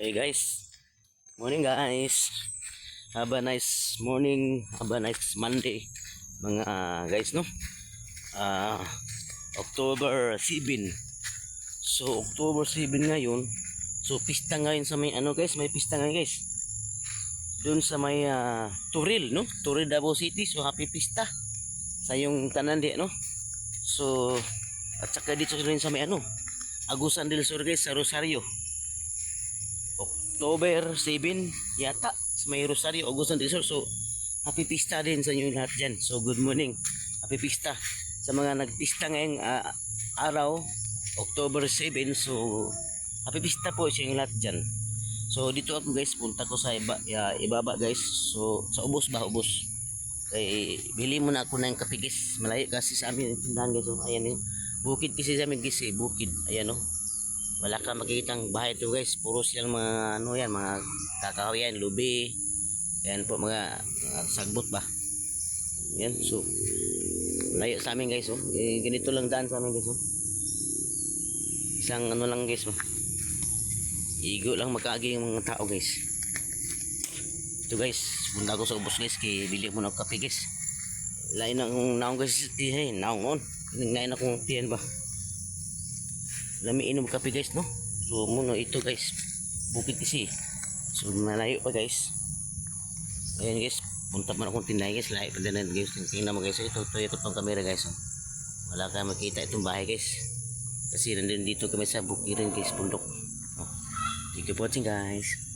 Hey guys. Morning guys. Have a nice morning. Have a nice Monday. Mga guys no. Ah October 7. So October 7 ngayon. So pista ngayon sa may ano guys, may pista ngayon guys. Doon sa may ah, Turil no. Turil Davao City. So happy pista sa yung tanan di no. So at saka dito rin sa may ano. Agusan del Sur guys sa Rosario. October 7 yata sa may Rosario, Agusan del Sur. So, happy pista din sa inyo lahat dyan. So, good morning. Happy pista sa mga nagpista ngayong ah, araw, October 7. So, happy pista po sa inyo lahat dyan. So, dito ako guys, punta ko sa iba, ya, ibaba guys. So, sa ubos ba, ubos. Kay, bili muna ako ng kapigis. Malayo kasi sa amin yung tindahan guys. So, ayan yung bukid kasi sa amin guys eh, bukid. Ayan oh wala ka makikitang bahay to guys. Puro silang mga ano yan mga kakahoyan lubi. Yan po mga, mga sagbot ba? Yan so layo sa amin guys oh. Eh, ganito lang daan sa amin guys oh. Isang ano lang guys oh. Igo lang magkaagi yung mga tao guys. Ito guys punta ko sa ubos guys kay bili mo na kape guys. Lain akong naong guys eh naong on lain akong tiyan ba Lami inom kape guys no. So muna ito guys. Bukid kasi. So malayo pa guys. Ayan guys. Punta man akong tindahan guys. Layo pa din guys. Tingnan mo guys. Ito, ito, ito pang camera guys. Oh. Wala ka makita itong bahay guys. Kasi nandun dito kami sa bukiran guys. Bundok. Oh. Thank you for watching guys.